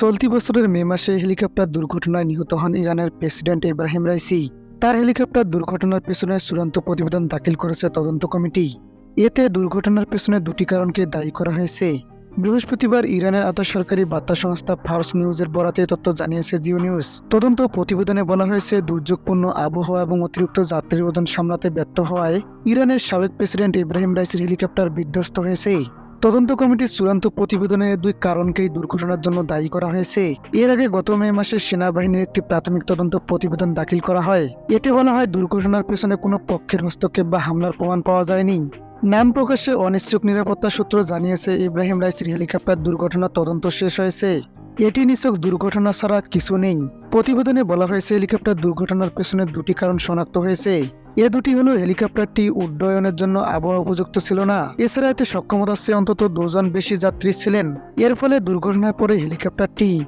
চলতি বছরের মে মাসে হেলিকপ্টার দুর্ঘটনায় নিহত হন ইরানের প্রেসিডেন্ট ইব্রাহিম রাইসি। তার হেলিকপ্টার দুর্ঘটনার পেছনে চূড়ান্ত প্রতিবেদন দাখিল করেছে তদন্ত কমিটি। এতে দুর্ঘটনার পেছনে দুটি কারণকে দায়ী করা হয়েছে। বৃহস্পতিবার ইরানের আধা সরকারি বার্তা সংস্থা ফার্স নিউজের বরাতে তথ্য জানিয়েছে জিও নিউজ। তদন্ত প্রতিবেদনে বলা হয়েছে, দুর্যোগপূর্ণ আবহাওয়া এবং অতিরিক্ত যাত্রীর ওজন সামলাতে ব্যর্থ হওয়ায় ইরানের সাবেক প্রেসিডেন্ট ইব্রাহিম রাইসির হেলিকপ্টার বিধ্বস্ত হয়েছে। তদন্ত কমিটির চূড়ান্ত প্রতিবেদনে দুই কারণকেই দুর্ঘটনার জন্য দায়ী করা হয়েছে। এর আগে গত মে মাসে সেনাবাহিনীর একটি প্রাথমিক তদন্ত প্রতিবেদন দাখিল করা হয়। এতে বলা হয়, দুর্ঘটনার পেছনে কোনো পক্ষের হস্তক্ষেপ বা হামলার প্রমাণ পাওয়া যায়নি। নাম প্রকাশে অনিশ্চিত নিরাপত্তা সূত্র জানিয়েছে, ইব্রাহিম রাইসির হেলিকপ্টার দুর্ঘটনার তদন্ত শেষ হয়েছে। এটি নিছক দুর্ঘটনা ছাড়া কিছু নেই। প্রতিবেদনে বলা হয়েছে, হেলিকপ্টার দুর্ঘটনার পেছনে দুটি কারণ শনাক্ত হয়েছে। এ দুটি হলো, হেলিকপ্টারটি উড্ডয়নের জন্য আবহাওয়া উপযুক্ত ছিল না। এছাড়া এতে সক্ষমতা চেয়ে অন্তত দুজন বেশি যাত্রী ছিলেন। এর ফলে দুর্ঘটনার পরে হেলিকপ্টারটি